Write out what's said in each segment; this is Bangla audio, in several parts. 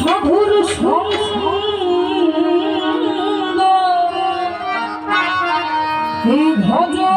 সাধুর সঙ্গ। ভজন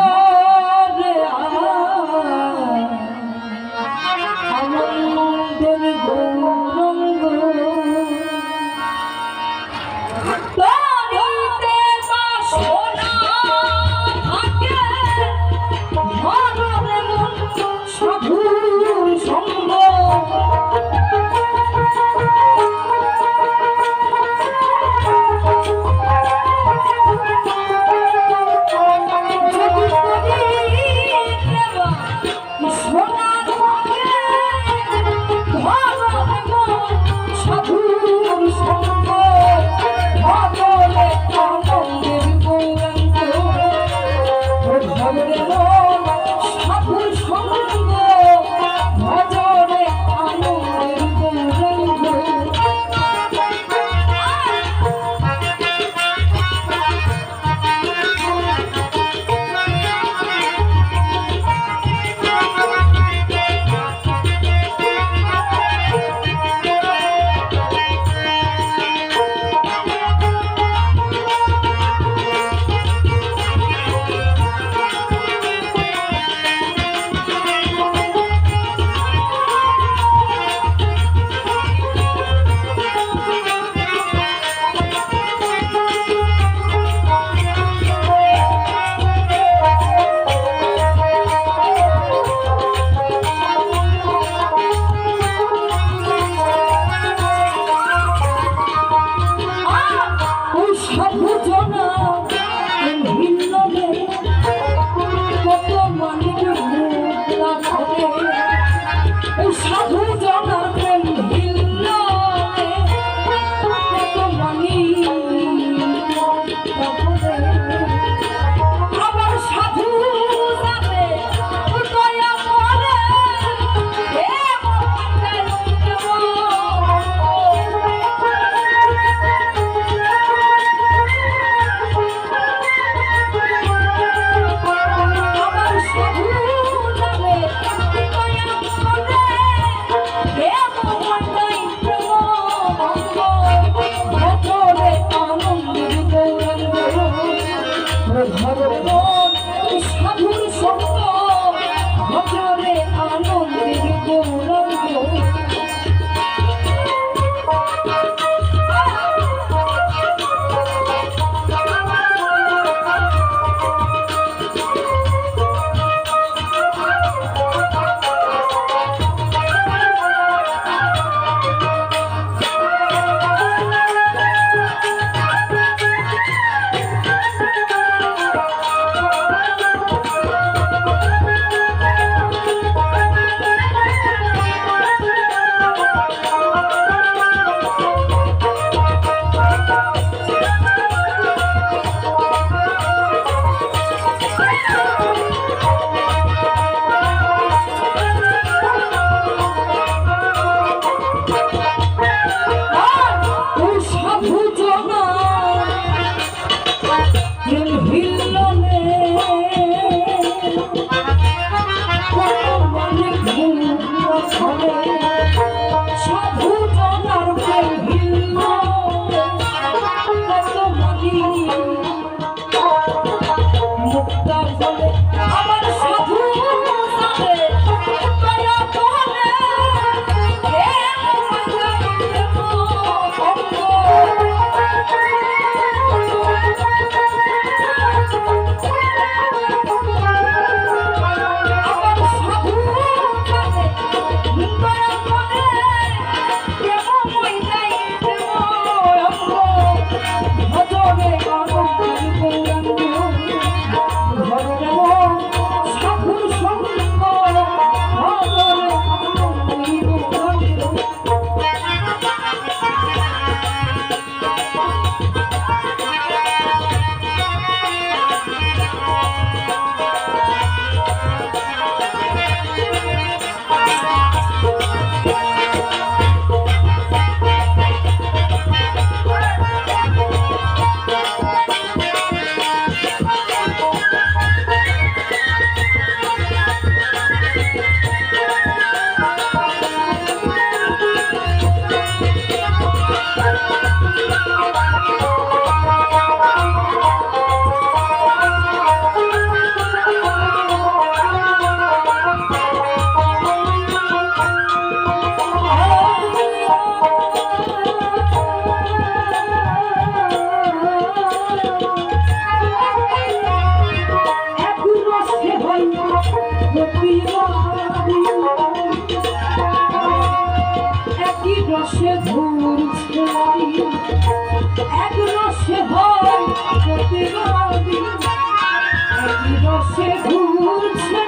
Okay. এক রসে হয় প্রতি রবি এক রসে ঘুরছে।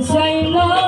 Say no.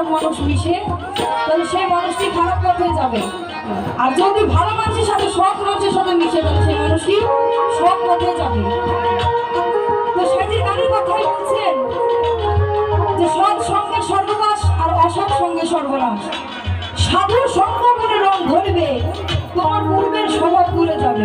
খারাপ মানুষ মিশে, তাহলে সেই মানুষটি খারাপ পথে যাবে। আর যদি ভালো মানুষের সাথে সৎ মানুষের সাথে মিশে, তাহলে সেই মানুষটি সৎ পথে যাবে। তো যে সৎ সঙ্গে সর্বনাশ আর সঙ্গে সর্বনাশ। সাধু সঙ্গ করে রং ধরবে, তোমার পূর্বের স্বভাব পুরে যাবে।